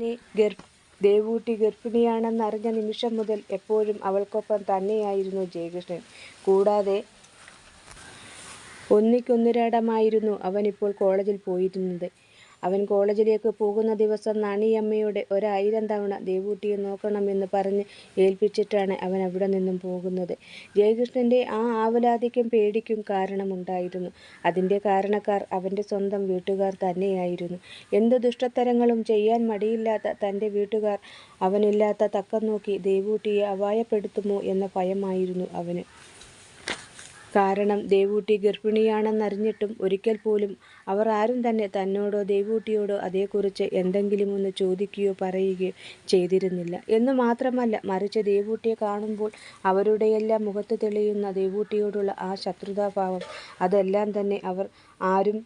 നീ ഗർഭ ദേവൂട്ടി ഗർഭിണിയാണെന്നറിഞ്ഞ നിമിഷം മുതൽ എപ്പോഴും അവൾക്കൊപ്പം തന്നെയായിരുന്നു ജയകൃഷ്ണൻ. കൂടാതെ ഒന്നിക്കൊന്നിരാടമായിരുന്നു അവനിപ്പോൾ കോളേജിൽ പോയിരുന്നത്. അവൻ കോളേജിലേക്ക് പോകുന്ന ദിവസം നാണിയമ്മയോട് ഒരായിരം തവണ ദേവൂട്ടിയെ നോക്കണമെന്ന് പറഞ്ഞ് ഏൽപ്പിച്ചിട്ടാണ് അവൻ അവിടെ നിന്നും പോകുന്നത്. ജയകൃഷ്ണന്റെ ആ ആവലാതിക്കും പേടിക്കും കാരണമുണ്ടായിരുന്നു. അതിന്റെ കാരണക്കാർ അവന്റെ സ്വന്തം വീട്ടുകാർ തന്നെയായിരുന്നു. എന്ത് ദുഷ്ടത്തരങ്ങളും ചെയ്യാൻ മടിയില്ലാത്ത തന്റെ വീട്ടുകാർ അവനില്ലാത്ത തക്കം നോക്കി ദേവൂട്ടിയെ അപായപ്പെടുത്തുമോ എന്ന ഭയമായിരുന്നു അവന്. കാരണം ദേവൂട്ടി ഗർഭിണിയാണെന്നറിഞ്ഞിട്ടും ഒരിക്കൽ പോലും അവർ ആരും തന്നെ തന്നോടോ ദേവൂട്ടിയോടോ അതേക്കുറിച്ച് എന്തെങ്കിലുമൊന്ന് ചോദിക്കുകയോ പറയുകയോ ചെയ്തിരുന്നില്ല. എന്ന് മാത്രമല്ല മറിച്ച് ദേവൂട്ടിയെ കാണുമ്പോൾ അവരുടെയെല്ലാം മുഖത്ത് തെളിയുന്ന ദേവൂട്ടിയോടുള്ള ആ ശത്രുതാഭാവം അതെല്ലാം തന്നെ അവർ ആരും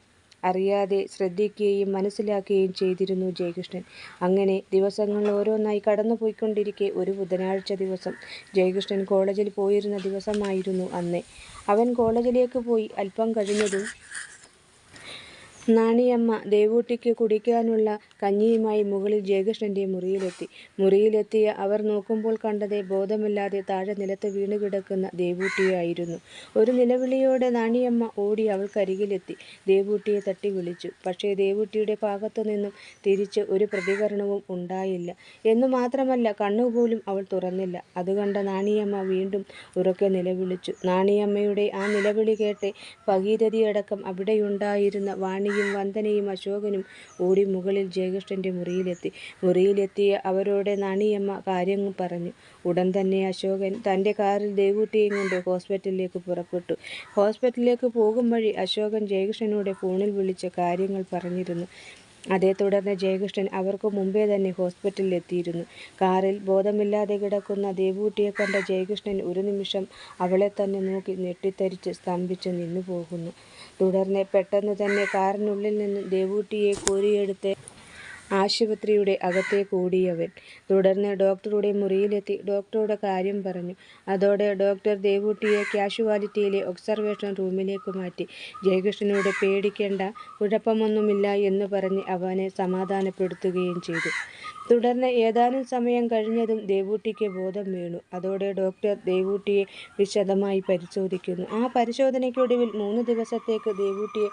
അറിയാതെ ശ്രദ്ധിക്കുകയും മനസ്സിലാക്കുകയും ചെയ്തിരുന്നു ജയകൃഷ്ണൻ. അങ്ങനെ ദിവസങ്ങൾ ഓരോന്നായി കടന്നുപോയിക്കൊണ്ടിരിക്കെ ഒരു ബുധനാഴ്ച ദിവസം ജയകൃഷ്ണൻ കോളേജിൽ പോയിരുന്ന ദിവസമായിരുന്നു അന്ന്. അവൻ കോളേജിലേക്ക് പോയി അല്പം കഴിഞ്ഞതും നാണിയമ്മ ദേവൂട്ടിക്ക് കുടിക്കാനുള്ള കഞ്ഞിയുമായി മുകളിൽ ജയകൃഷ്ണന്റെ മുറിയിലെത്തി. മുറിയിലെത്തിയ അവർ നോക്കുമ്പോൾ കണ്ടത് ബോധമില്ലാതെ താഴെ നിലത്ത് വീണുകിടക്കുന്ന ദേവൂട്ടിയായിരുന്നു ഒരു നിലവിളിയോടെ നാണിയമ്മ ഓടി അവൾക്കരികിലെത്തി ദേവൂട്ടിയെ തട്ടി വിളിച്ചു പക്ഷേ ദേവൂട്ടിയുടെ ഭാഗത്തു നിന്നും തിരിച്ച് ഒരു പ്രതികരണവും ഉണ്ടായില്ല എന്നു മാത്രമല്ല കണ്ണുപോലും അവൾ തുറന്നില്ല. അതുകണ്ട നാണിയമ്മ വീണ്ടും ഉറക്കെ നിലവിളിച്ചു. നാണിയമ്മയുടെ ആ നിലവിളി കേട്ട് ഭഗീരഥിയടക്കം അവിടെയുണ്ടായിരുന്ന വാണിയും വന്ദനയും അശോകനും ഓടി മുകളിൽ ജയകൃഷ്ണന്റെ മുറിയിലെത്തി. മുറിയിലെത്തിയ അവരോട് നാണിയമ്മ കാര്യങ്ങൾ പറഞ്ഞു. ഉടൻ തന്നെ അശോകൻ തന്റെ കാറിൽ ദേവൂട്ടിയും കൊണ്ട് ഹോസ്പിറ്റലിലേക്ക് പുറപ്പെട്ടു. ഹോസ്പിറ്റലിലേക്ക് പോകും വഴി അശോകൻ ജയകൃഷ്ണനോട് ഫോണിൽ വിളിച്ച് കാര്യങ്ങൾ പറഞ്ഞിരുന്നു. അതേ തുടർന്ന് ജയകൃഷ്ണൻ അവർക്ക് മുമ്പേ തന്നെ ഹോസ്പിറ്റലിൽ എത്തിയിരുന്നു. കാറിൽ ബോധമില്ലാതെ കിടക്കുന്ന ദേവൂട്ടിയെ കണ്ട ജയകൃഷ്ണൻ ഒരു നിമിഷം അവളെ തന്നെ നോക്കി ഞെട്ടിത്തരിച്ച് സ്തംഭിച്ച് നിന്നുപോകുന്നു. തുടർന്ന് പെട്ടെന്ന് തന്നെ കാറിനുള്ളിൽ നിന്നും ദേവൂട്ടിയെ കോരിയെടുത്ത് ആശുപത്രിയുടെ അകത്തെ കൂടിയവൻ തുടർന്ന് ഡോക്ടറുടെ മുറിയിലെത്തി ഡോക്ടറോട് കാര്യം പറഞ്ഞു. അതോടെ ഡോക്ടർ ദേവൂട്ടിയെ കാഷ്വാലിറ്റിയിലെ ഒബ്സർവേഷൻ റൂമിലേക്ക് മാറ്റി. ജയകൃഷ്ണനോട് പേടിക്കേണ്ട കുഴപ്പമൊന്നുമില്ല എന്ന് പറഞ്ഞ് അവനെ സമാധാനപ്പെടുത്തുകയും ചെയ്തു. തുടർന്ന് ഏതാനും സമയം കഴിഞ്ഞതും ദേവൂട്ടിക്ക് ബോധം വീണു. അതോടെ ഡോക്ടർ ദേവൂട്ടിയെ വിശദമായി പരിശോധിക്കുന്നു. ആ പരിശോധനയ്ക്കൊടുവിൽ മൂന്ന് ദിവസത്തേക്ക് ദേവൂട്ടിയെ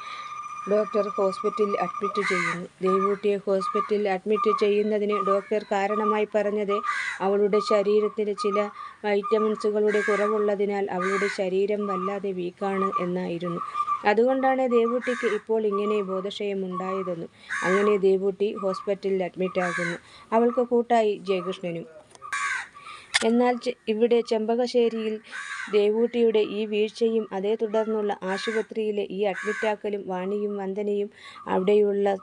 ഡോക്ടർ ഹോസ്പിറ്റലിൽ അഡ്മിറ്റ് ചെയ്യുന്നു. ദേവൂട്ടിയെ ഹോസ്പിറ്റലിൽ അഡ്മിറ്റ് ചെയ്യുന്നതിന് ഡോക്ടർ കാരണമായി പറഞ്ഞത് അവളുടെ ശരീരത്തിൽ ചില വൈറ്റമിൻസുകളുടെ കുറവുള്ളതിനാൽ അവളുടെ ശരീരം വല്ലാതെ വീക്കാണ് എന്നായിരുന്നു. അതുകൊണ്ടാണ് ദേവൂട്ടിക്ക് ഇപ്പോൾ ഇങ്ങനെ ബോധക്ഷയമുണ്ടായതെന്നും. അങ്ങനെ ദേവൂട്ടി ഹോസ്പിറ്റലിൽ അഡ്മിറ്റാകുന്നു. അവൾക്ക് കൂട്ടായി ജയകൃഷ്ണനും. എന്നാൽ ഇവിടെ ചെമ്പകശ്ശേരിയിൽ ദേവൂട്ടിയുടെ ഈ വീഴ്ചയും അതേ തുടർന്നുള്ള ആശുപത്രിയിലെ ഈ അഡ്മിറ്റാക്കലും വാണിയും വന്ദനയും അവിടെയുള്ള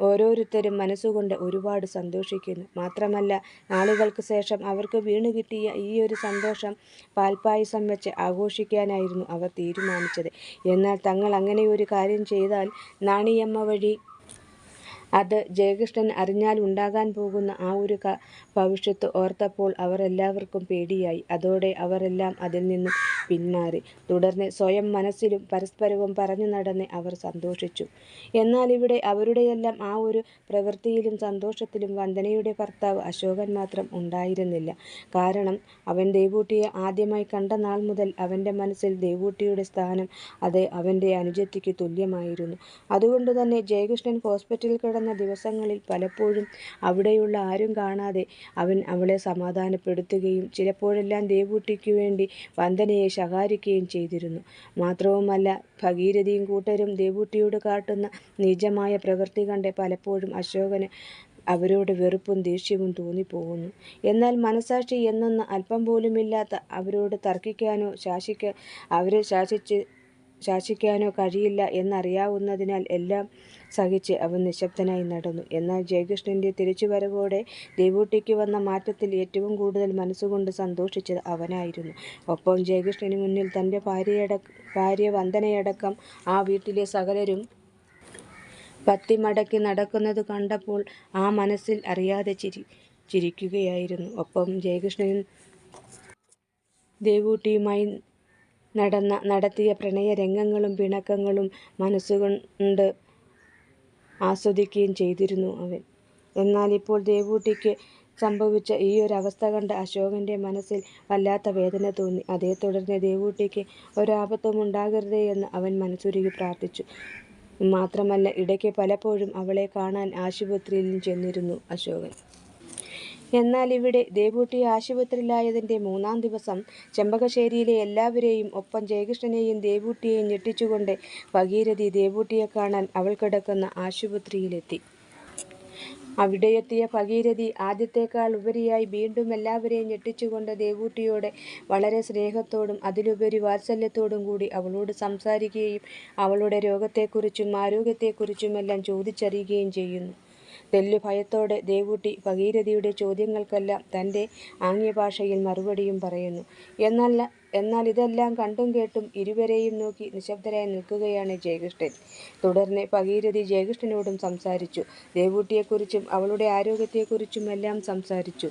ഓരോരുത്തരും മനസ്സുകൊണ്ട് ഒരുപാട് സന്തോഷിക്കുന്നു. മാത്രമല്ല നാളുകൾക്ക് ശേഷം അവർക്ക് വീണു കിട്ടിയ ഈ ഒരു സന്തോഷം പാൽപ്പായസം വെച്ച് ആഘോഷിക്കാനായിരുന്നു അവർ തീരുമാനിച്ചത്. എന്നാൽ തങ്ങൾ അങ്ങനെ ഒരു കാര്യം ചെയ്താൽ നാണിയമ്മ വഴി അത് ജയകൃഷ്ണൻ അറിഞ്ഞാൽ ഉണ്ടാകാൻ പോകുന്ന ആ ഒരു ഭവിഷ്യത്ത് ഓർത്തപ്പോൾ അവരെല്ലാവർക്കും പേടിയായി. അതോടെ അവരെല്ലാം അതിൽ നിന്നും പിന്മാറി. തുടർന്ന് സ്വയം മനസ്സിലും പരസ്പരവും പറഞ്ഞു നടന്ന് അവർ സന്തോഷിച്ചു. എന്നാൽ ഇവിടെ അവരുടെയെല്ലാം ആ ഒരു പ്രവൃത്തിയിലും സന്തോഷത്തിലും വന്ദനയുടെ ഭർത്താവ് അശോകൻ മാത്രം ഉണ്ടായിരുന്നില്ല. കാരണം അവൻ ദേവൂട്ടിയെ ആദ്യമായി കണ്ട നാൾ മുതൽ അവന്റെ മനസ്സിൽ ദേവൂട്ടിയുടെ സ്ഥാനം അത് അവന്റെ അനുജത്തിക്ക് തുല്യമായിരുന്നു. അതുകൊണ്ട് തന്നെ ജയകൃഷ്ണൻ ഹോസ്പിറ്റലിൽ ദിവസങ്ങളിൽ പലപ്പോഴും അവിടെയുള്ള ആരും കാണാതെ അവൻ അവളെ സമാധാനപ്പെടുത്തുകയും ചിലപ്പോഴെല്ലാം ദേവൂട്ടിക്കുവേണ്ടി വന്ദനയെ ശകാരിക്കുകയും ചെയ്തിരുന്നു. മാത്രവുമല്ല ഭഗീരഥിയും കൂട്ടരും ദേവൂട്ടിയോട് കാട്ടുന്ന നീചമായ പ്രവൃത്തി കണ്ട് പലപ്പോഴും അശോകന് അവരോട് വെറുപ്പും ദേഷ്യവും തോന്നിപ്പോകുന്നു. എന്നാൽ മനസാക്ഷി എന്നൊന്ന് അല്പം പോലുമില്ലാത്ത അവരോട് തർക്കിക്കാനോ ശാസിക്ക അവരെ ശാസിച്ച് ശാസിക്കാനോ കഴിയില്ല എന്നറിയാവുന്നതിനാൽ എല്ലാം സഹിച്ച് അവൻ നിശബ്ദനായി നടന്നു. എന്നാൽ ജയകൃഷ്ണന്റെ തിരിച്ചുവരവോടെ ദേവൂട്ടിക്ക് വന്ന മാറ്റത്തിൽ ഏറ്റവും കൂടുതൽ മനസ്സുകൊണ്ട് സന്തോഷിച്ചത് അവനായിരുന്നു. ഒപ്പം ജയകൃഷ്ണന് മുന്നിൽ തന്റെ ഭാര്യയട ഭാര്യ വന്ദനയടക്കം ആ വീട്ടിലെ സകലരും പത്തിമടക്കി നടക്കുന്നത് കണ്ടപ്പോൾ ആ മനസ്സിൽ അറിയാതെ ചിരി ചിരിക്കുകയായിരുന്നു. ഒപ്പം ജയകൃഷ്ണൻ ദേവൂട്ടിയുമായി നടന്ന നടത്തിയ പ്രണയ രംഗങ്ങളും പിണക്കങ്ങളും മനസ്സുകൊണ്ട് ആസ്വദിക്കുകയും ചെയ്തിരുന്നു അവൻ. എന്നാൽ ഇപ്പോൾ ദേവൂട്ടിക്ക് സംഭവിച്ച ഈ ഒരു ഈയൊരവസ്ഥ കണ്ട് അശോകന്റെ മനസ്സിൽ വല്ലാത്ത വേദന തോന്നി. അതേ തുടർന്ന് ദേവൂട്ടിക്ക് ഒരാപത്വം ഉണ്ടാകരുതേ എന്ന് അവൻ മനസ്സുരുകി പ്രാർത്ഥിച്ചു. മാത്രമല്ല ഇടയ്ക്ക് പലപ്പോഴും അവളെ കാണാൻ ആശുപത്രിയിലും ചെന്നിരുന്നു അശോകൻ. എന്നാൽ ഇവിടെ ദേവൂട്ടി ആശുപത്രിയിലായതിന്റെ മൂന്നാം ദിവസം ചെമ്പകശ്ശേരിയിലെ എല്ലാവരെയും ഒപ്പം ജയകൃഷ്ണനെയും ദേവൂട്ടിയെയും ഞെട്ടിച്ചുകൊണ്ട് ഭഗീരഥി ദേവൂട്ടിയെ കാണാൻ അവൾ കിടക്കുന്ന ആശുപത്രിയിലെത്തി. അവിടെയെത്തിയ ഭഗീരഥി ആദ്യത്തേക്കാൾ ഉപരിയായി വീണ്ടും എല്ലാവരെയും ഞെട്ടിച്ചുകൊണ്ട് ദേവൂട്ടിയോട് വളരെ സ്നേഹത്തോടും അതിലുപരി വാത്സല്യത്തോടും കൂടി അവളോട് സംസാരിക്കുകയും അവളുടെ രോഗത്തെക്കുറിച്ചും ആരോഗ്യത്തെക്കുറിച്ചുമെല്ലാം ചോദിച്ചറിയുകയും ചെയ്യുന്നു. തെല്ലുഭയത്തോടെ ദേവൂട്ടി ഭഗീരഥിയുടെ ചോദ്യങ്ങൾക്കെല്ലാം തന്റെ ആംഗ്യഭാഷയിൽ മറുപടിയും പറയുന്നു. എന്നാൽ ഇതെല്ലാം കണ്ടും കേട്ടും ഇരുവരെയും നോക്കി നിശബ്ദരായി നിൽക്കുകയാണ് ജയകൃഷ്ണൻ. തുടർന്ന് ഭഗീരഥി ജയകൃഷ്ണനോടും സംസാരിച്ചു. ദേവൂട്ടിയെക്കുറിച്ചും അവളുടെ ആരോഗ്യത്തെക്കുറിച്ചും എല്ലാം സംസാരിച്ചു.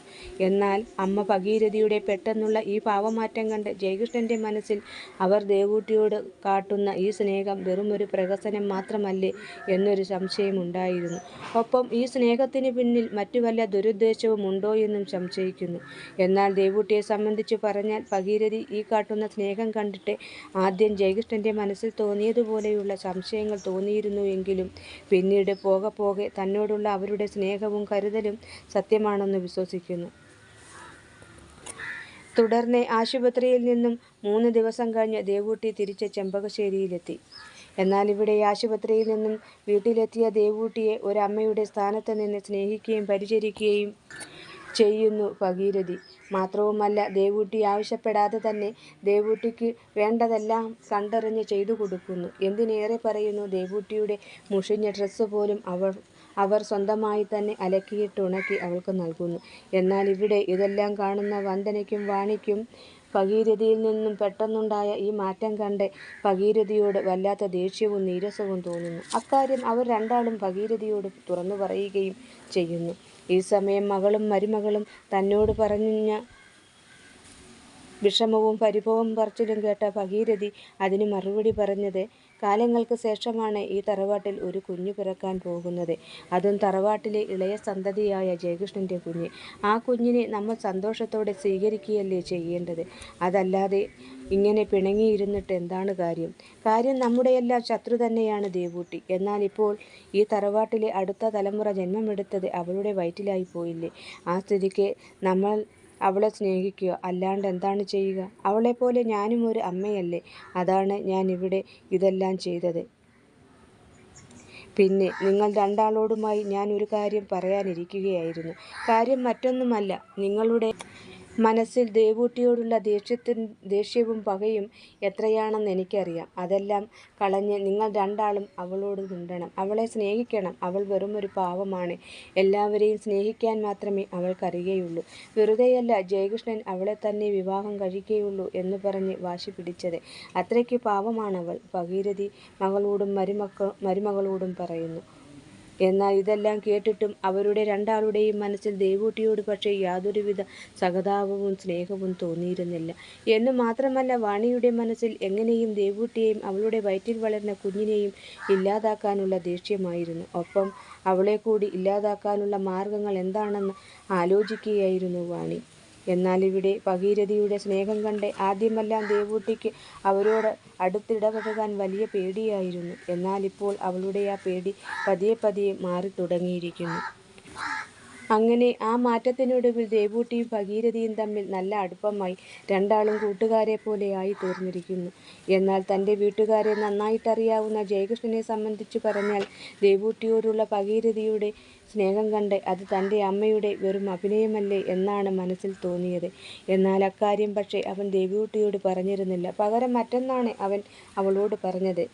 എന്നാൽ അമ്മ ഭഗീരഥിയുടെ പെട്ടെന്നുള്ള ഈ ഭാവമാറ്റം കണ്ട് ജയകൃഷ്ണന്റെ മനസ്സിൽ അവർ ദേവൂട്ടിയോട് കാട്ടുന്ന ഈ സ്നേഹം വെറുമൊരു പ്രഹസനം മാത്രമല്ലേ എന്നൊരു സംശയമുണ്ടായിരുന്നു. ഒപ്പം ഈ സ്നേഹത്തിന് പിന്നിൽ മറ്റു വല്ല ദുരുദ്ദേശവും ഉണ്ടോ എന്നും സംശയിക്കുന്നു. എന്നാൽ ദേവൂട്ടിയെ സംബന്ധിച്ച് പറഞ്ഞാൽ ഭഗീരഥി ഈ കാട്ടുന്ന സ്നേഹം കണ്ടിട്ട് ആദ്യം ജയകൃഷ്ണന്റെ മനസ്സിൽ തോന്നിയതുപോലെയുള്ള സംശയങ്ങൾ തോന്നിയിരുന്നു എങ്കിലും പിന്നീട് പോകെ പോകെ തന്നോടുള്ള അവരുടെ സ്നേഹവും കരുതലും സത്യമാണെന്ന് വിശ്വസിക്കുന്നു. തുടർന്ന് ആശുപത്രിയിൽ നിന്നും മൂന്ന് ദിവസം കഴിഞ്ഞ് ദേവൂട്ടി തിരിച്ച് ചെമ്പകശ്ശേരിയിലെത്തി. എന്നാൽ ഇവിടെ ആശുപത്രിയിൽ നിന്നും വീട്ടിലെത്തിയ ദേവൂട്ടിയെ ഒരമ്മയുടെ സ്ഥാനത്ത് നിന്ന് സ്നേഹിക്കുകയും പരിചരിക്കുകയും ചെയ്യുന്നു ഭഗീരഥി. മാത്രവുമല്ല ദേവൂട്ടി ആവശ്യപ്പെടാതെ തന്നെ ദേവൂട്ടിക്ക് വേണ്ടതെല്ലാം കണ്ടറിഞ്ഞ് ചെയ്തുകൊടുക്കുന്നു. എന്തിനേറെ പറയുന്നു ദേവൂട്ടിയുടെ മുഷിഞ്ഞ ഡ്രസ്സ് പോലും അവർ സ്വന്തമായി തന്നെ അലക്കിയിട്ട് ഉണക്കി അവൾക്ക് നൽകുന്നു. എന്നാൽ ഇവിടെ ഇതെല്ലാം കാണുന്ന വന്ദനയ്ക്കും വാണിക്കും ഭഗീരഥിയിൽ നിന്നും പെട്ടെന്നുണ്ടായ ഈ മാറ്റം കണ്ട് ഭഗീരഥിയോട് വല്ലാത്ത ദേഷ്യവും നീരസവും തോന്നുന്നു. അക്കാര്യം അവർ രണ്ടാളും ഭഗീരഥിയോട് തുറന്നു പറയുകയും ചെയ്യുന്നു. ഈ സമയം മകളും മരുമകളും തന്നോട് പറഞ്ഞ വിഷമവും പരിഭവം പറച്ചിലും കേട്ട ഭഗീരഥി അതിന് മറുപടി പറഞ്ഞത് കാലങ്ങൾക്ക് ശേഷമാണ് ഈ തറവാട്ടിൽ ഒരു കുഞ്ഞു പിറക്കാൻ പോകുന്നത്. അതും തറവാട്ടിലെ ഇളയ സന്തതിയായ ജയകൃഷ്ണന്റെ കുഞ്ഞ്. ആ കുഞ്ഞിനെ നമ്മൾ സന്തോഷത്തോടെ സ്വീകരിക്കുകയല്ലേ ചെയ്യേണ്ടത്. അതല്ലാതെ ഇങ്ങനെ പിണങ്ങിയിരുന്നിട്ട് എന്താണ് കാര്യം. കാര്യം നമ്മുടെയെല്ലാം ശത്രു തന്നെയാണ് ദേവൂട്ടി. എന്നാൽ ഇപ്പോൾ ഈ തറവാട്ടിലെ അടുത്ത തലമുറ ജന്മമെടുത്തത് അവളുടെ വയറ്റിലായി പോയില്ലേ ആ സ്ഥിതിക്ക് നമ്മൾ അവളെ സ്നേഹിക്കുക അല്ലാണ്ട് എന്താണ് ചെയ്യുക. അവളെ പോലെ ഞാനും ഒരു അമ്മയല്ലേ. അതാണ് ഞാൻ ഇവിടെ ഇതെല്ലാം ചെയ്തത്. പിന്നെ നിങ്ങൾ രണ്ടാളോടുമായി ഞാൻ ഒരു കാര്യം പറയാനിരിക്കുകയായിരുന്നു. കാര്യം മറ്റൊന്നുമല്ല നിങ്ങളുടെ മനസ്സിൽ ദേവൂട്ടിയോടുള്ള ദേഷ്യവും പകയും എത്രയാണെന്ന് എനിക്കറിയാം. അതെല്ലാം കളഞ്ഞ് നിങ്ങൾ രണ്ടാളും അവളോട് മിണ്ടണം. അവളെ സ്നേഹിക്കണം. അവൾ വെറും ഒരു പാവമാണ്. എല്ലാവരെയും സ്നേഹിക്കാൻ മാത്രമേ അവൾക്കറിയുകയുള്ളൂ. വെറുതെയല്ല ജയകൃഷ്ണൻ തന്നെ വിവാഹം കഴിക്കുകയുള്ളൂ എന്ന് പറഞ്ഞ് വാശി പിടിച്ചത്. അത്രയ്ക്ക് പാവമാണവൾ. ഭഗീരഥി മകളോടും മരുമകളോടും പറയുന്നു. എന്നാൽ ഇതെല്ലാം കേട്ടിട്ടും അവരുടെ രണ്ടാളുടെയും മനസ്സിൽ ദേവൂട്ടിയോട് പക്ഷേ യാതൊരുവിധ സഹതാപവും സ്നേഹവും തോന്നിയിരുന്നില്ല. എന്നു മാത്രമല്ല വാണിയുടെ മനസ്സിൽ എങ്ങനെയും ദേവൂട്ടിയെയും അവളുടെ വയറ്റിൽ വളർന്ന കുഞ്ഞിനെയും ഇല്ലാതാക്കാനുള്ള ദേഷ്യമായിരുന്നു. ഒപ്പം അവളെ കൂടി ഇല്ലാതാക്കാനുള്ള മാർഗങ്ങൾ എന്താണെന്ന് ആലോചിക്കുകയായിരുന്നു വാണി. എന്നാലിവിടെ ഭഗീരഥിയുടെ സ്നേഹം കണ്ട് ആദ്യമെല്ലാം ദേവൂട്ടിക്ക് അവരോട് അടുത്തിടപഴകാൻ വലിയ പേടിയായിരുന്നു. എന്നാൽ ഇപ്പോൾ അവളുടെ ആ പേടി പതിയെ പതിയെ മാറി മാറിത്തുടങ്ങിയിരിക്കുന്നു. അങ്ങനെ ആ മാറ്റത്തിനൊടുവിൽ ദേവൂട്ടിയും ഭഗീരഥിയും തമ്മിൽ നല്ല അടുപ്പമായി. രണ്ടാളും കൂട്ടുകാരെ പോലെയായി തീർന്നിരിക്കുന്നു എന്നാൽ തന്റെ വീട്ടുകാരെ നന്നായിട്ടറിയാവുന്ന ജയകൃഷ്ണനെ സംബന്ധിച്ച് പറഞ്ഞാൽ ദേവൂട്ടിയോടുള്ള ഭഗീരഥിയുടെ സ്നേഹം കണ്ട് അത് തന്റെ അമ്മയുടെ വെറും അഭിനയമല്ലേ എന്നാണ് മനസ്സിൽ തോന്നിയത്. എന്നാൽ അക്കാര്യം പക്ഷേ അവൻ ദേവൂട്ടിയോട് പറഞ്ഞിരുന്നില്ല. പകരം മറ്റൊന്നാണ് അവൻ അവളോട് പറഞ്ഞത്.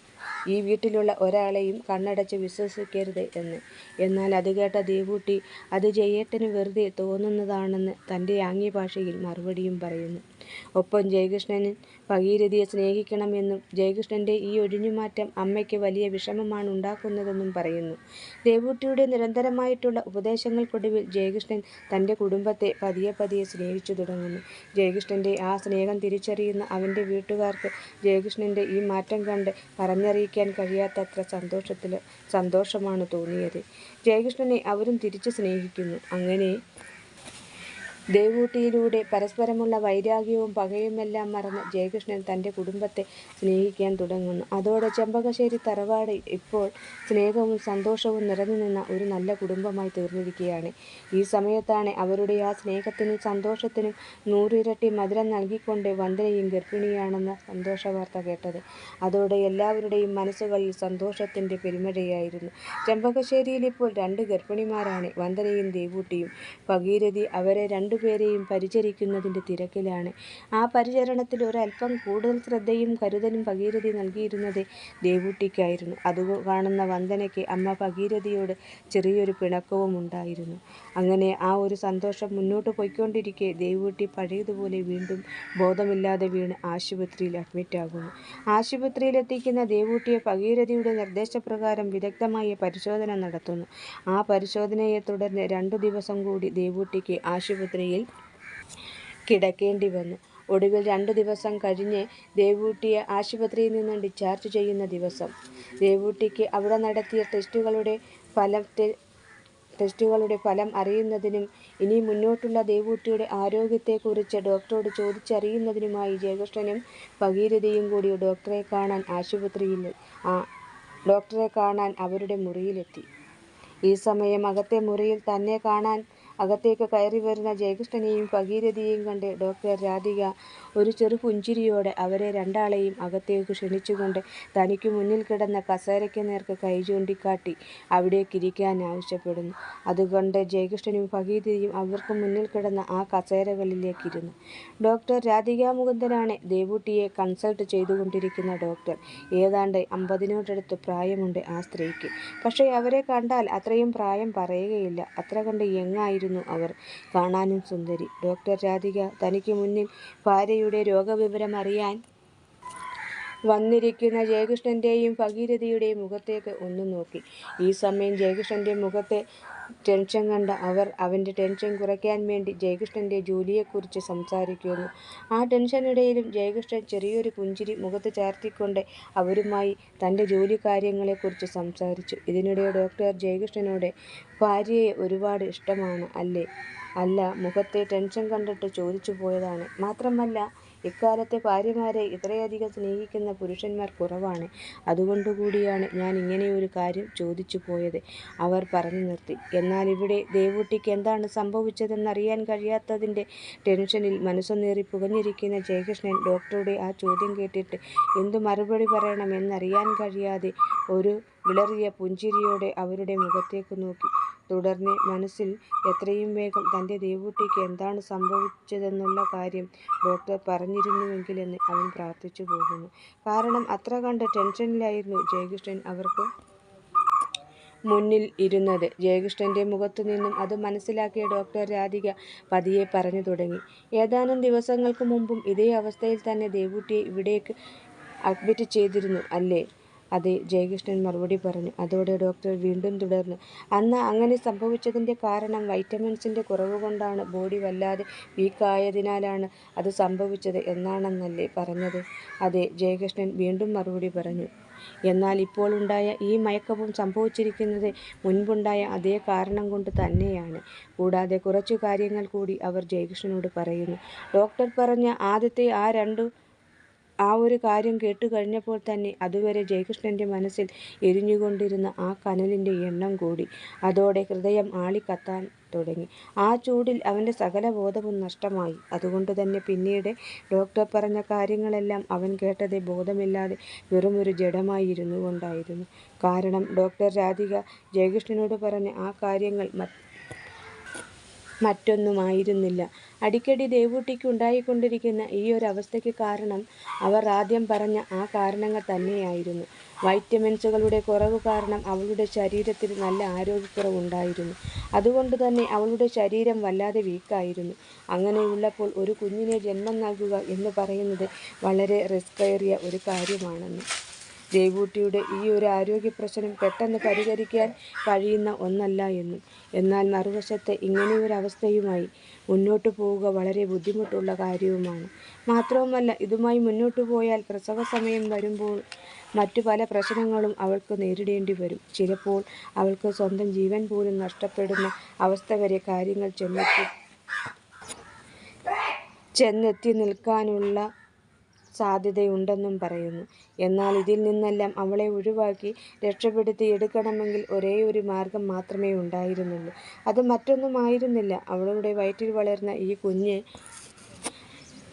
ഈ വീട്ടിലുള്ള ഒരാളെയും കണ്ണടച്ച് വിശ്വസിക്കരുത് എന്ന്. എന്നാൽ അത് കേട്ട ദേവൂട്ടി അത് ജയേട്ടന് വെറുതെ തോന്നുന്നതാണെന്ന് തന്റെ ആംഗ്യഭാഷയിൽ മറുപടിയും പറയുന്നു. ഒപ്പം ജയകൃഷ്ണന് ഭഗീരഥിയെ സ്നേഹിക്കണമെന്നും ജയകൃഷ്ണന്റെ ഈ ഒഴിഞ്ഞുമാറ്റം അമ്മയ്ക്ക് വലിയ വിഷമമാണ് ഉണ്ടാക്കുന്നതെന്നും പറയുന്നു. ദേവൂട്ടിയുടെ നിരന്തരമായിട്ടുള്ള ഉപദേശങ്ങൾക്കൊടുവിൽ ജയകൃഷ്ണൻ തന്റെ കുടുംബത്തെ പതിയെ പതിയെ സ്നേഹിച്ചു തുടങ്ങുന്നു. ജയകൃഷ്ണന്റെ ആ സ്നേഹം തിരിച്ചറിയുന്ന അവന്റെ വീട്ടുകാർക്ക് ജയകൃഷ്ണന്റെ ഈ മാറ്റം കണ്ട് പറഞ്ഞറിയിക്കാൻ വിവരിക്കാൻ കഴിയാത്തത്ര സന്തോഷത്തിൽ സന്തോഷമാണ് തോന്നിയത്. ജയകൃഷ്ണനെ അവരും തിരിച്ചു സ്നേഹിക്കുന്നു. അങ്ങനെ ദേവൂട്ടിയിലൂടെ പരസ്പരമുള്ള വൈരാഗ്യവും പകയുമെല്ലാം മറന്ന് ജയകൃഷ്ണൻ തന്റെ കുടുംബത്തെ സ്നേഹിക്കാൻ തുടങ്ങുന്നു. അതോടെ ചെമ്പകശ്ശേരി തറവാട് ഇപ്പോൾ സ്നേഹവും സന്തോഷവും നിറഞ്ഞു നിന്ന ഒരു നല്ല കുടുംബമായി തീർന്നിരിക്കുകയാണ്. ഈ സമയത്താണ് അവരുടെ ആ സ്നേഹത്തിനും സന്തോഷത്തിനും നൂറിരട്ടി മധുരം നൽകിക്കൊണ്ട് വന്ദനയും ഗർഭിണിയാണെന്ന സന്തോഷ വാർത്ത കേട്ടത്. അതോടെ എല്ലാവരുടെയും മനസ്സുകളിൽ സന്തോഷത്തിന്റെ പെരുമഴയായിരുന്നു. ചെമ്പകശ്ശേരിയിൽ ഇപ്പോൾ രണ്ട് ഗർഭിണിമാരാണ് വന്ദനയും ദേവൂട്ടിയും. ഭഗീരഥി അവരെ രണ്ടുപേരെയും പരിചരിക്കുന്നതിന്റെ തിരക്കിലാണ്. ആ പരിചരണത്തിൽ ഒരല്പം കൂടുതൽ ശ്രദ്ധയും കരുതലും ഭഗീരഥി നൽകിയിരുന്നത് ദേവൂട്ടിക്കായിരുന്നു. അത് കാണുന്ന വന്ദനയ്ക്ക് അമ്മ ഭഗീരഥിയോട് ചെറിയൊരു പിണക്കവും ഉണ്ടായിരുന്നു. അങ്ങനെ ആ ഒരു സന്തോഷം മുന്നോട്ട് പോയിക്കൊണ്ടിരിക്കെ ദേവൂട്ടി പഴയതുപോലെ വീണ്ടും ബോധമില്ലാതെ വീണ് ആശുപത്രിയിൽ അഡ്മിറ്റാകുന്നു ആശുപത്രിയിലെത്തിക്കുന്ന ദേവൂട്ടിയെ ഭഗീരഥിയുടെ നിർദ്ദേശപ്രകാരം വിദഗ്ധമായ പരിശോധന നടത്തുന്നു. ആ പരിശോധനയെ തുടർന്ന് രണ്ടു ദിവസം കൂടി ദേവൂട്ടിക്ക് ആശുപത്രിയിൽ കിടക്കേണ്ടി വന്നു. ഒടുവിൽ രണ്ടു ദിവസം കഴിഞ്ഞ് ദേവൂട്ടിയെ ആശുപത്രിയിൽ നിന്നും ഡിസ്ചാർജ് ചെയ്യുന്ന ദിവസം. ദേവൂട്ടിക്ക് അവിടെ നടത്തിയ ടെസ്റ്റുകളുടെ ഫലം ടെസ്റ്റുകളുടെ ഫലം അറിയുന്നതിനും ഇനി മുന്നോട്ടുള്ള ദേവൂട്ടിയുടെ ആരോഗ്യത്തെക്കുറിച്ച് ഡോക്ടറോട് ചോദിച്ചറിയുന്നതിനുമായി ജയകൃഷ്ണനും ഭഗീരഥയും കൂടി ഡോക്ടറെ കാണാൻ ആശുപത്രിയിൽ ഡോക്ടറെ കാണാൻ അവരുടെ മുറിയിലെത്തി. ഈ സമയം അകത്തെ മുറിയിൽ തന്നെ കാണാൻ അകത്തേക്ക് കയറി വരുന്ന ജയകൃഷ്ണനെയും ഭഗീരഥിയെയും കണ്ട് ഡോക്ടർ രാധിക ഒരു ചെറു പുഞ്ചിരിയോടെ അവരെ രണ്ടാളെയും അകത്തേക്ക് ക്ഷണിച്ചുകൊണ്ട് തനിക്ക് മുന്നിൽ കിടന്ന കസേരയ്ക്ക് നേർക്ക് കൈ ചൂണ്ടിക്കാട്ടി അവിടേക്ക് ഇരിക്കാൻ ആവശ്യപ്പെടുന്നു. അതുകൊണ്ട് ജയകൃഷ്ണനും ഭഗീരഥിയും അവർക്ക് മുന്നിൽ കിടന്ന ആ കസേരകളിലേക്കിരുന്നു ഡോക്ടർ രാധിക മുകുന്ദനാണ് ദേവൂട്ടിയെ കൺസൾട്ട് ചെയ്തുകൊണ്ടിരിക്കുന്ന ഡോക്ടർ. ഏതാണ്ട് അമ്പതിനോടടുത്ത് പ്രായമുണ്ട് ആ സ്ത്രീക്ക്. പക്ഷേ അവരെ കണ്ടാൽ അത്രയും പ്രായം പറയുകയില്ല. അത്ര കണ്ട് യങ്ങായിരുന്നു അവർ. കാണാനും സുന്ദരി. ഡോക്ടർ രാധിക തനിക്ക് മുന്നിൽ ഭാര്യയുടെ രോഗവിവരം അറിയാൻ വന്നിരിക്കുന്ന ജയകൃഷ്ണന്റെയും ഭഗീരഥിയുടെയും മുഖത്തേക്ക് ഒന്ന് നോക്കി. ഈ സമയം ജയകൃഷ്ണന്റെ മുഖത്തെ ടെൻഷൻ കണ്ട അവർ അവന്റെ ടെൻഷൻ കുറയ്ക്കാൻ വേണ്ടി ജയകൃഷ്ണന്റെ ജോലിയെക്കുറിച്ച് സംസാരിക്കുന്നു. ആ ടെൻഷനിടയിലും ജയകൃഷ്ണൻ ചെറിയൊരു പുഞ്ചിരി മുഖത്ത് ചാർത്തിക്കൊണ്ട് അവരുമായി തന്റെ ജോലി കാര്യങ്ങളെക്കുറിച്ച് സംസാരിച്ചു. ഇതിനിടെ ഡോക്ടർ ജയകൃഷ്ണനോട് ഭാര്യയെ ഒരുപാട് ഇഷ്ടമാണ് അല്ലേ? അല്ല മുഖത്തെ ടെൻഷൻ കണ്ടിട്ട് ചോദിച്ചു പോയതാണ് മാത്രമല്ല ഇക്കാലത്തെ ഭാര്യമാരെ ഇത്രയധികം സ്നേഹിക്കുന്ന പുരുഷന്മാർ കുറവാണ്. അതുകൊണ്ടുകൂടിയാണ് ഞാൻ ഇങ്ങനെയൊരു കാര്യം ചോദിച്ചു പോയത്. അവർ പറഞ്ഞു നിർത്തി. എന്നാൽ ഇവിടെ ദേവൂട്ടിക്ക് എന്താണ് സംഭവിച്ചതെന്നറിയാൻ കഴിയാത്തതിന്റെ ടെൻഷനിൽ മനസ്സൊന്നേറി പുകഞ്ഞിരിക്കുന്ന ജയകൃഷ്ണൻ ഡോക്ടറുടെ ആ ചോദ്യം കേട്ടിട്ട് എന്തു മറുപടി പറയണമെന്നറിയാൻ കഴിയാതെ ഒരു വിളറിയ പുഞ്ചിരിയോടെ അവരുടെ മുഖത്തേക്ക് നോക്കി. തുടർന്ന് മനസ്സിൽ എത്രയും വേഗം തന്റെ ദേവൂട്ടിക്ക് എന്താണ് സംഭവിച്ചതെന്നുള്ള കാര്യം ഡോക്ടർ പറഞ്ഞിരുന്നുവെങ്കിലെന്ന് അവൻ പ്രാർത്ഥിച്ചു പോകുന്നു. കാരണം അത്ര കണ്ട് ടെൻഷനിലായിരുന്നു ജയകൃഷ്ണൻ അവർക്ക് മുന്നിൽ ഇരുന്നത്. ജയകൃഷ്ണന്റെ മുഖത്തു നിന്നും അത് മനസ്സിലാക്കിയ ഡോക്ടർ രാധിക പതിയെ പറഞ്ഞു തുടങ്ങി. ഏതാനും ദിവസങ്ങൾക്ക് മുമ്പും ഇതേ അവസ്ഥയിൽ തന്നെ ദേവൂട്ടിയെ ഇവിടേക്ക് അഡ്മിറ്റ് ചെയ്തിരുന്നു അല്ലേ? അതെ ജയകൃഷ്ണൻ മറുപടി പറഞ്ഞു. അതോടെ ഡോക്ടർ വീണ്ടും തുടർന്നു. അന്ന് അങ്ങനെ സംഭവിച്ചതിന്റെ കാരണം വൈറ്റമിൻസിന്റെ കുറവ് കൊണ്ടാണ് ബോഡി വല്ലാതെ വീക്കായതിനാലാണ് അത് സംഭവിച്ചത് എന്നാണെന്നല്ലേ പറഞ്ഞത്. അതെ ജയകൃഷ്ണൻ വീണ്ടും മറുപടി പറഞ്ഞു. എന്നാൽ ഇപ്പോൾ ഉണ്ടായ ഈ മയക്കവും സംഭവിച്ചിരിക്കുന്നത് മുൻപുണ്ടായ അതേ കാരണം കൊണ്ട് തന്നെയാണ്. കൂടാതെ കുറച്ചു കാര്യങ്ങൾ കൂടി അവർ ജയകൃഷ്ണനോട് പറയുന്നു. ഡോക്ടർ പറഞ്ഞ ആദ്യത്തെ ആ രണ്ടു ആ ഒരു കാര്യം കേട്ടു കഴിഞ്ഞപ്പോൾ തന്നെ അതുവരെ ജയകൃഷ്ണന്റെ മനസ്സിൽ എരിഞ്ഞുകൊണ്ടിരുന്ന ആ കനലിന്റെ എണ്ണം കൂടി. അതോടെ ഹൃദയം ആളിക്കത്താൻ തുടങ്ങി. ആ ചൂടിൽ അവന്റെ സകല ബോധവും നഷ്ടമായി. അതുകൊണ്ട് തന്നെ പിന്നീട് ഡോക്ടർ പറഞ്ഞ കാര്യങ്ങളെല്ലാം അവൻ കേട്ടത് ബോധമില്ലാതെ വെറുമൊരു ജഡമായി ഇരുന്നു കൊണ്ടായിരുന്നു കാരണം ഡോക്ടർ രാധിക ജയകൃഷ്ണനോട് പറഞ്ഞ ആ കാര്യങ്ങൾ മറ്റൊന്നുമായിരുന്നില്ല. അടിക്കടി ദേവൂട്ടിക്ക് ഉണ്ടായിക്കൊണ്ടിരിക്കുന്ന ഈ ഒരു അവസ്ഥയ്ക്ക് കാരണം അവർ ആദ്യം പറഞ്ഞ ആ കാരണങ്ങൾ തന്നെയായിരുന്നു. വൈറ്റമിൻസുകളുടെ കുറവ് കാരണം അവളുടെ ശരീരത്തിൽ നല്ല ആരോഗ്യക്കുറവുണ്ടായിരുന്നു അതുകൊണ്ട് തന്നെ അവളുടെ ശരീരം വല്ലാതെ വീക്കായിരുന്നു. അങ്ങനെയുള്ളപ്പോൾ ഒരു കുഞ്ഞിനെ ജന്മം നൽകുക എന്ന് പറയുന്നത് വളരെ റിസ്ക് ഏറിയ ഒരു കാര്യമാണെന്ന്. ദേവൂട്ടിയുടെ ഈ ഒരു ആരോഗ്യ പ്രശ്നം പെട്ടെന്ന് പരിഹരിക്കാൻ കഴിയുന്ന ഒന്നല്ല എന്നും. എന്നാൽ മറുവശത്ത് ഇങ്ങനെയൊരവസ്ഥയുമായി മുന്നോട്ടു പോവുക വളരെ ബുദ്ധിമുട്ടുള്ള കാര്യവുമാണ്. മാത്രവുമല്ല ഇതുമായി മുന്നോട്ടു പോയാൽ പ്രസവ സമയം വരുമ്പോൾ മറ്റു പല പ്രശ്നങ്ങളും അവൾക്ക് നേരിടേണ്ടി വരും. ചിലപ്പോൾ അവൾക്ക് സ്വന്തം ജീവൻ പോലും നഷ്ടപ്പെടുന്ന അവസ്ഥ വരെ കാര്യങ്ങൾ ചെന്നെത്തി ചെന്നെത്തി നിൽക്കാനുള്ള സാധ്യതയുണ്ടെന്നും പറയുന്നു. എന്നാൽ ഇതിൽ നിന്നെല്ലാം അവളെ ഒഴിവാക്കി രക്ഷപ്പെടുത്തി എടുക്കണമെങ്കിൽ ഒരേ ഒരു മാർഗം മാത്രമേ ഉണ്ടായിരുന്നുള്ളൂ. അത് മറ്റൊന്നുമായിരുന്നില്ല അവളുടെ വയറ്റിൽ വളർന്ന ഈ കുഞ്ഞ്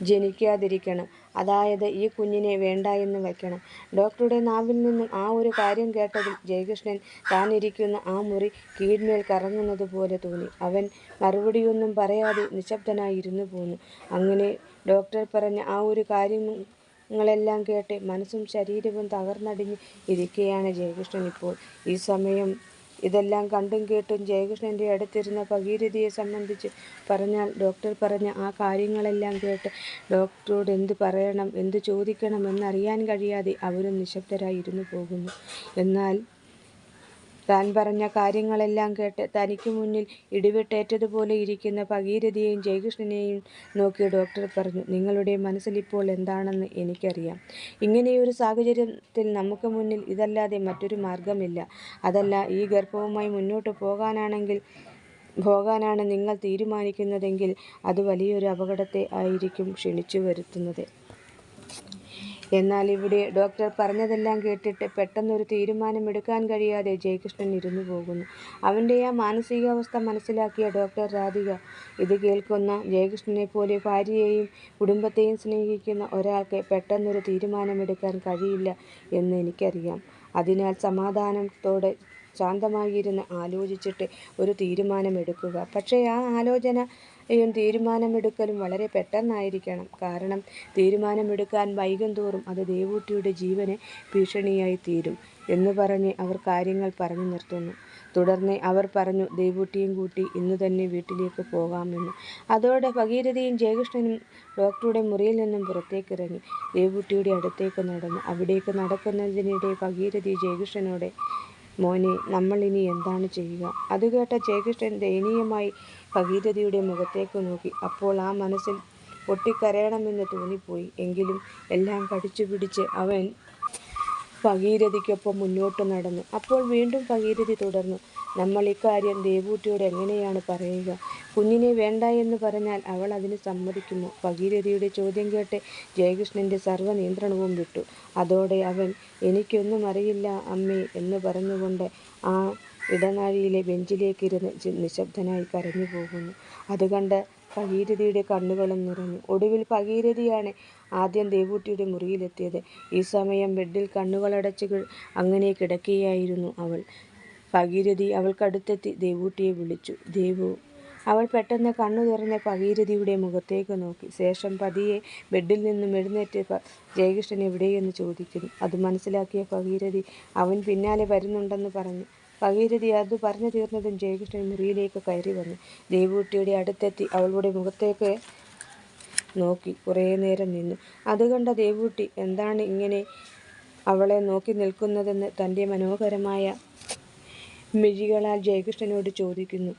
ജനിക്കാതിരിക്കണം. അതായത് ഈ കുഞ്ഞിനെ വേണ്ട എന്ന് വയ്ക്കണം. ഡോക്ടറുടെ നാവിൽ നിന്നും ആ ഒരു കാര്യം കേട്ടതിൽ ജയകൃഷ്ണൻ താനിരിക്കുന്ന ആ മുറി കീഴ്മേൽ കറങ്ങുന്നത് പോലെ തോന്നി. അവൻ മറുപടിയൊന്നും പറയാതെ നിശബ്ദനായി ഇരുന്നു പോന്നു. അങ്ങനെ ഡോക്ടർ പറഞ്ഞ ആ ഒരു കാര്യങ്ങളെല്ലാം കേട്ട് മനസ്സും ശരീരവും തകർന്നടിഞ്ഞ് ഇരിക്കുകയാണ് ജയകൃഷ്ണൻ ഇപ്പോൾ. ഈ സമയം ഇതെല്ലാം കണ്ടും കേട്ടും ജയകൃഷ്ണന്റെ അടുത്തിരുന്ന ഭഗീരഥിയെ സംബന്ധിച്ച് പറഞ്ഞാൽ ഡോക്ടർ പറഞ്ഞ ആ കാര്യങ്ങളെല്ലാം കേട്ട് ഡോക്ടറോട് എന്ത് പറയണം എന്ത് ചോദിക്കണം എന്നറിയാൻ കഴിയാതെ അവരും നിശബ്ദരായി ഇരുന്നു പോകുന്നു. എന്നാൽ താൻ പറഞ്ഞ കാര്യങ്ങളെല്ലാം കേട്ട് തനിക്ക് മുന്നിൽ ഇടിവെട്ടേറ്റതുപോലെ ഇരിക്കുന്ന ഭഗീരഥിയെയും ജയകൃഷ്ണനെയും നോക്കി ഡോക്ടർ പറഞ്ഞു നിങ്ങളുടെ മനസ്സിൽ ഇപ്പോൾ എന്താണെന്ന് എനിക്കറിയാം. ഇങ്ങനെയൊരു സാഹചര്യത്തിൽ നമുക്ക് മുന്നിൽ ഇതല്ലാതെ മറ്റൊരു മാർഗമില്ല അതല്ല ഈ ഗർഭവുമായി മുന്നോട്ട് പോകാനാണെങ്കിൽ പോകാനാണ് നിങ്ങൾ തീരുമാനിക്കുന്നതെങ്കിൽ അത് വലിയൊരു അപകടത്തെ ആയിരിക്കും ക്ഷണിച്ചു വരുത്തുന്നത്. എന്നാൽ ഇവിടെ ഡോക്ടർ പറഞ്ഞതെല്ലാം കേട്ടിട്ട് പെട്ടെന്നൊരു തീരുമാനമെടുക്കാൻ കഴിയാതെ ജയകൃഷ്ണൻ ഇരുന്നു പോകുന്നു. അവന്റെ ആ മാനസികാവസ്ഥ മനസ്സിലാക്കിയ ഡോക്ടർ രാധിക ഇത് കേൾക്കുന്ന ജയകൃഷ്ണനെ പോലെ ഭാര്യയെയും കുടുംബത്തെയും സ്നേഹിക്കുന്ന ഒരാൾക്ക് പെട്ടെന്നൊരു തീരുമാനമെടുക്കാൻ കഴിയില്ല എന്ന് എനിക്കറിയാം. അതിനാൽ സമാധാനത്തോടെ ശാന്തമായിരുന്ന് ആലോചിച്ചിട്ട് ഒരു തീരുമാനമെടുക്കുക. പക്ഷേ ആ ആലോചന തീരുമാനമെടുക്കലും വളരെ പെട്ടെന്നായിരിക്കണം. കാരണം തീരുമാനമെടുക്കാൻ വൈകും തോറും അത് ദേവൂട്ടിയുടെ ജീവന് ഭീഷണിയായി തീരും എന്ന് പറഞ്ഞ് അവർ കാര്യങ്ങൾ പറഞ്ഞു നിർത്തുന്നു. തുടർന്ന് അവർ പറഞ്ഞു ദേവൂട്ടിയും കൂട്ടി ഇന്ന് തന്നെ വീട്ടിലേക്ക് പോകാമെന്ന്. അതോടെ ഭഗീരഥയും ജയകൃഷ്ണനും ഡോക്ടറുടെ മുറിയിൽ നിന്നും പുറത്തേക്കിറങ്ങി. ദേവൂട്ടിയുടെ അടുത്തേക്ക് നടന്നു. അവിടേക്ക് നടക്കുന്നതിനിടെ ഭഗീരഥി ജയകൃഷ്ണനോടെ മോനെ നമ്മളിനി എന്താണ് ചെയ്യുക? അത് കേട്ട ജയകൃഷ്ണൻ ദയനീയമായി ഭഗീരഥിയുടെ മുഖത്തേക്ക് നോക്കി. അപ്പോൾ ആ മനസ്സിൽ പൊട്ടിക്കരയണമെന്ന് തോന്നിപ്പോയി. എങ്കിലും എല്ലാം കടിച്ചു പിടിച്ച് അവൻ ഭഗീരഥിക്കൊപ്പം മുന്നോട്ട് നടന്നു. അപ്പോൾ വീണ്ടും ഭഗീരഥി തുടർന്നു. നമ്മൾ ഇക്കാര്യം ദേവൂട്ടിയോട് എങ്ങനെയാണ് പറയുക? കുഞ്ഞിനെ വേണ്ട എന്ന് പറഞ്ഞാൽ അവൾ അതിന് സമ്മതിക്കുമോ? ഭഗീരഥിയുടെ ചോദ്യം കേട്ട് ജയകൃഷ്ണന്റെ സർവ നിയന്ത്രണവും വിട്ടു. അതോടെ അവൻ എനിക്കൊന്നും അറിയില്ല അമ്മേ എന്ന് പറഞ്ഞുകൊണ്ട് ആ ഇടനാഴിയിലെ ബെഞ്ചിലേക്കിരുന്ന് നിശബ്ദനായി കരഞ്ഞു പോകുന്നു. അത് കണ്ട് ഭഗീരഥിയുടെ കണ്ണുകളും നിറഞ്ഞു. ഒടുവിൽ ഭഗീരഥിയാണ് ആദ്യം ദേവൂട്ടിയുടെ മുറിയിലെത്തിയത്. ഈ സമയം ബെഡിൽ കണ്ണുകളടച്ച് അങ്ങനെ കിടക്കുകയായിരുന്നു അവൾ. ഭഗീരഥി അവൾക്കടുത്തെത്തി ദേവൂട്ടിയെ വിളിച്ചു. ദേവു അവൾ പെട്ടെന്ന് കണ്ണു തുറന്ന് ഭഗീരഥിയുടെ മുഖത്തേക്ക് നോക്കി. ശേഷം പതിയെ ബെഡിൽ നിന്നും എഴുന്നേറ്റ് ജയകൃഷ്ണൻ എവിടെയെന്ന് ചോദിക്കുന്നു. അത് മനസ്സിലാക്കിയ ഭഗീരഥി അവൻ പിന്നാലെ വരുന്നുണ്ടെന്ന് പറഞ്ഞു. ഭഗീരഥി അത് പറഞ്ഞു തീർന്നതും ജയകൃഷ്ണൻ മുറിയിലേക്ക് കയറി വന്നു. ദേവൂട്ടിയുടെ അടുത്തെത്തി അവളുടെ മുഖത്തേക്ക് നോക്കി കുറേ നേരം നിന്നു. അത് കണ്ട ദേവൂട്ടി എന്താണ് ഇങ്ങനെ അവളെ നോക്കി നിൽക്കുന്നതെന്ന് തന്റെ മനോഹരമായ മിഴികളാൽ ജയകൃഷ്ണനോട് ചോദിക്കുന്നു.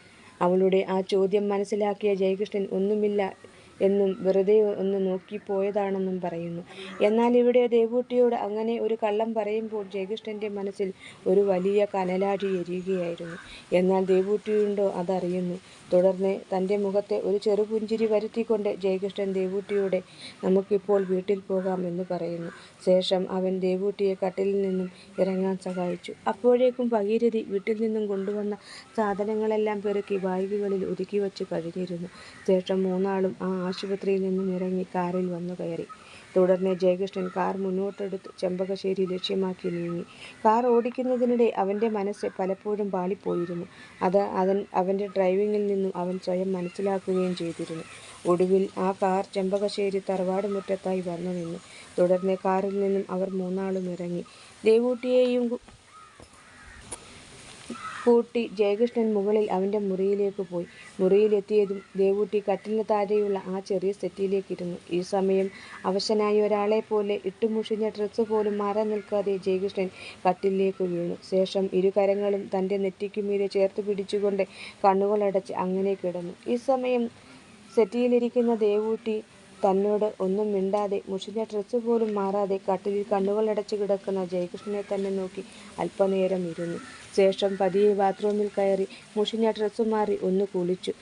അവളുടെ ആ ചോദ്യം മനസ്സിലാക്കിയ ജയകൃഷ്ണൻ ഒന്നുമില്ല എന്നും വെറുതെ ഒന്ന് നോക്കിപ്പോയതാണെന്നും പറയുന്നു. എന്നാൽ ഇവിടെ ദേവൂട്ടിയോട് അങ്ങനെ ഒരു കള്ളം പറയുമ്പോൾ ജയകൃഷ്ണന്റെ മനസ്സിൽ ഒരു വലിയ കനലാഴി എരിയുകയായിരുന്നു. എന്നാൽ ദേവൂട്ടിയുണ്ടോ അതറിയുന്നു. തുടർന്ന് തന്റെ മുഖത്തെ ഒരു ചെറുപുഞ്ചിരി വരുത്തിക്കൊണ്ട് ജയകൃഷ്ണൻ ദേവൂട്ടിയോടെ നമുക്കിപ്പോൾ വീട്ടിൽ പോകാം എന്ന് പറയുന്നു. ശേഷം അവൻ ദേവൂട്ടിയെ കട്ടിലിൽ നിന്നും ഇറങ്ങാൻ സഹായിച്ചു. അപ്പോഴേക്കും ഭഗീരഥി വീട്ടിൽ നിന്നും കൊണ്ടുവന്ന സാധനങ്ങളെല്ലാം പെറുക്കി ബാഗുകളിൽ ഒതുക്കി വച്ച് കഴിഞ്ഞിരുന്നു ശേഷം മൂന്നാളും ആ ആശുപത്രിയിൽ നിന്നും ഇറങ്ങി കാറിൽ വന്നു കയറി. തുടർന്ന് ജയകൃഷ്ണൻ കാർ മുന്നോട്ടെടുത്ത് ചെമ്പകശ്ശേരി ലക്ഷ്യമാക്കി നീങ്ങി. കാർ ഓടിക്കുന്നതിനിടെ അവന്റെ മനസ്സ് പലപ്പോഴും പാളിപ്പോയിരുന്നു. അത് അവൻ അവന്റെ ഡ്രൈവിങ്ങിൽ നിന്നും അവൻ സ്വയം മനസ്സിലാക്കുകയും ചെയ്തിരുന്നു. ഒടുവിൽ ആ കാർ ചെമ്പകശ്ശേരി തറവാട് മുറ്റത്തായി വന്നു നിന്നു. തുടർന്ന് കാറിൽ നിന്നും അവർ മൂന്നാളും ഇറങ്ങി. ദേവൂട്ടിയെയും കൂട്ടി ജയകൃഷ്ണൻ മുകളിൽ അവന്റെ മുറിയിലേക്ക് പോയി. മുറിയിലെത്തിയതും ദേവൂട്ടി കട്ടിലിന് താഴെയുള്ള ആ ചെറിയ സെറ്റിയിലേക്കിരുന്നു. ഈ സമയം അവശനായ ഒരാളെ പോലെ ഇട്ടുമുഷിഞ്ഞ ഡ്രസ്സ് പോലും മാറാൻ നിൽക്കാതെ ജയകൃഷ്ണൻ കട്ടിലേക്ക് വീണു. ശേഷം ഇരുകരങ്ങളും തന്റെ നെറ്റിക്കുമീതെ ചേർത്തുപിടിച്ചുകൊണ്ട് കണ്ണുകളടച്ച് അങ്ങനെ കിടന്നു. ഈ സമയം സെറ്റിയിലിരിക്കുന്ന ദേവൂട്ടി തന്നോട് ഒന്നും മിണ്ടാതെ മുഷിഞ്ഞ ഡ്രസ്സ് പോലും മാറാതെ കട്ടിലിൽ കണ്ണുകളടച്ചു കിടക്കുന്ന ജയകൃഷ്ണനെ തന്നെ നോക്കി അല്പനേരം ഇരുന്നു. ശേഷം പതിയെ ബാത്റൂമിൽ കയറി മുഷിഞ്ഞ ഡ്രസ്സ് മാറി ഒന്ന് കുളിച്ചു.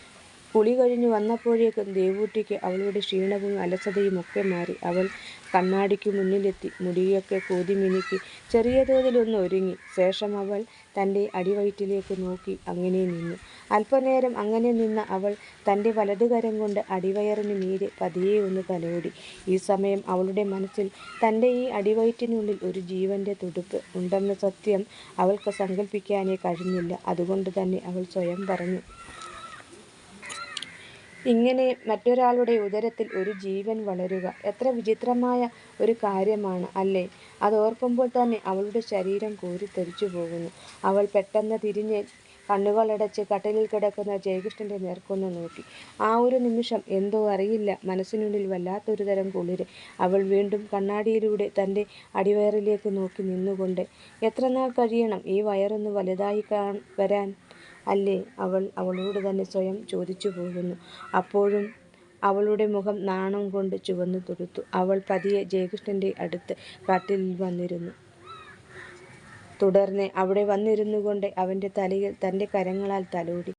കുളി കഴിഞ്ഞു വന്നപ്പോഴേക്കും ദേവൂട്ടിക്ക് അവളുടെ ക്ഷീണവും അലസതയും ഒക്കെ മാറി. അവൾ കണ്ണാടിക്കു മുന്നിലെത്തി മുടിയൊക്കെ കോതിമിനുക്കി ചെറിയ തോതിലൊന്ന് ഒരുങ്ങി. ശേഷം അവൾ തന്റെ അടിവയറ്റിലേക്ക് നോക്കി അങ്ങനെ നിന്നു. അല്പനേരം അങ്ങനെ നിന്ന അവൾ തന്റെ വലതുകരം കൊണ്ട് അടിവയറിന് മീതെ പതിയെ ഒന്ന് തലോടി. ഈ സമയം അവളുടെ മനസ്സിൽ തന്റെ ഈ അടിവയറ്റിനുള്ളിൽ ഒരു ജീവന്റെ തുടുപ്പ് ഉണ്ടെന്ന സത്യം അവൾക്ക് സങ്കല്പിക്കാനേ കഴിഞ്ഞില്ല. അതുകൊണ്ട് തന്നെ അവൾ സ്വയം പറഞ്ഞു. ഇങ്ങനെ മറ്റൊരാളുടെ ഉദരത്തിൽ ഒരു ജീവൻ വളരുക എത്ര വിചിത്രമായ ഒരു കാര്യമാണ് അല്ലേ. അതോർക്കുമ്പോൾ തന്നെ അവളുടെ ശരീരം കോരിത്തരിച്ചുപോകുന്നു. അവൾ പെട്ടെന്ന് തിരിഞ്ഞ് കണ്ണുകളടച്ച് കട്ടിലിൽ കിടക്കുന്ന ജയകൃഷ്ണന്റെ നേർക്കൊന്ന് നോക്കി. ആ ഒരു നിമിഷം എന്തോ അറിയില്ല മനസ്സിനുള്ളിൽ വല്ലാത്തൊരു തരം കുളിര്. അവൾ വീണ്ടും കണ്ണാടിയിലൂടെ തന്റെ അടിവയറിലേക്ക് നോക്കി നിന്നുകൊണ്ട് എത്രനാൾ കഴിയണം ഈ വയറൊന്ന് വലുതായി വരാൻ അല്ലേ അവൾ അവളോട് തന്നെ സ്വയം ചോദിച്ചു പോകുന്നു അപ്പോഴും അവളുടെ മുഖം നാണം കൊണ്ട് ചുവന്നു തുടുത്തു. അവൾ പതിയെ ജയകൃഷ്ണന്റെ അടുത്ത് കാട്ടിൽ വന്നിരുന്നു. തുടർന്ന് അവിടെ വന്നിരുന്നു കൊണ്ട് അവന്റെ തലയിൽ തന്റെ കരങ്ങളാൽ തലോടി.